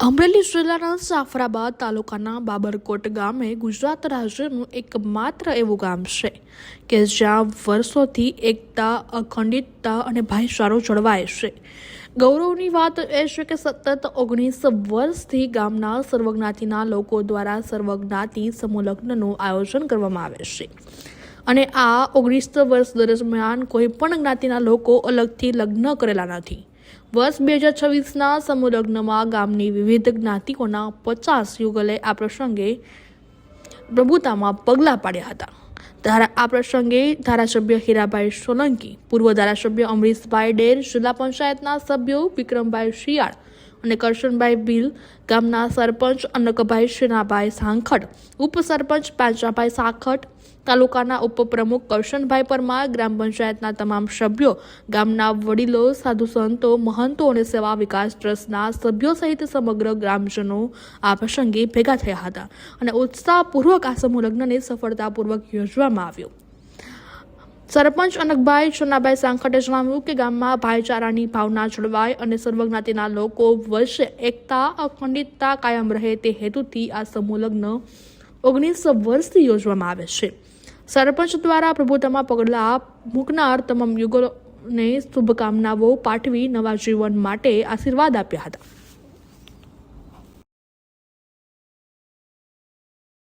અમરેલી જિલ્લાના જાફરાબાદ તાલુકાના બાબરકોટ ગામે ગુજરાત રાજ્યનું એકમાત્ર એવું ગામ છે કે જ્યાં વર્ષોથી એકતા, અખંડિતતા અને ભાઈચારો જળવાય છે. ગૌરવની વાત એ છે કે સતત ઓગણીસ વર્ષથી ગામના સર્વજ્ઞાતિના લોકો દ્વારા સર્વજ્ઞાતિ સમૂહલગ્નનું આયોજન કરવામાં આવે છે. અને આ ઓગણીસ વર્ષ દરમિયાન કોઈ પણ જ્ઞાતિના લોકો અલગથી લગ્ન કરેલા નથી. વર્ષ બે હજાર છવ્વીસના સમૂહલગ્નમાં ગામની વિવિધ જ્ઞાતિઓના પચાસ યુગલે આ પ્રસંગે પ્રભુતામાં પગલાં પાડ્યા હતા. ધારા, આ પ્રસંગે ધારાસભ્ય હીરાભાઈ સોલંકી, પૂર્વ ધારાસભ્ય અમરીશભાઈ ડેર, જિલ્લા પંચાયતના સભ્યો વિક્રમભાઈ શિયાળ અને કરશનભાઈ ભીલ ગામના સરપંચ અનકભાઈ શેનાભાઈ સાંખટ ઉપસરપંચ પાંચાભાઈ સાખટ તાલુકાના ઉપપ્રમુખ કરશનભાઈ પરમાર, ગ્રામ પંચાયતના તમામ સભ્યો, ગામના વડીલો, સાધુ સંતો, મહંતો અને સેવા વિકાસ ટ્રસ્ટના સભ્યો સહિત સમગ્ર ગ્રામજનો આ પ્રસંગે ભેગા થયા હતા. અને ઉત્સાહપૂર્વક આ સમૂહ લગ્નને સફળતાપૂર્વક યોજવામાં આવ્યો. સરપંચ અનકભાઈ સોનાભાઈ સાંખટે જણાવ્યું કે ગામમાં ભાઈચારાની ભાવના જળવાય અને સર્વજ્ઞાતિના લોકો વચ્ચે એકતા, અખંડિતતા કાયમ રહે તે હેતુથી આ સમૂહ લગ્ન ઓગણીસો વર્ષથી યોજવામાં આવે છે. સરપંચ દ્વારા પ્રભુતામાં પગલાં મૂકનાર તમામ યુગલોને શુભકામનાઓ પાઠવી નવા જીવન માટે આશીર્વાદ આપ્યા હતા.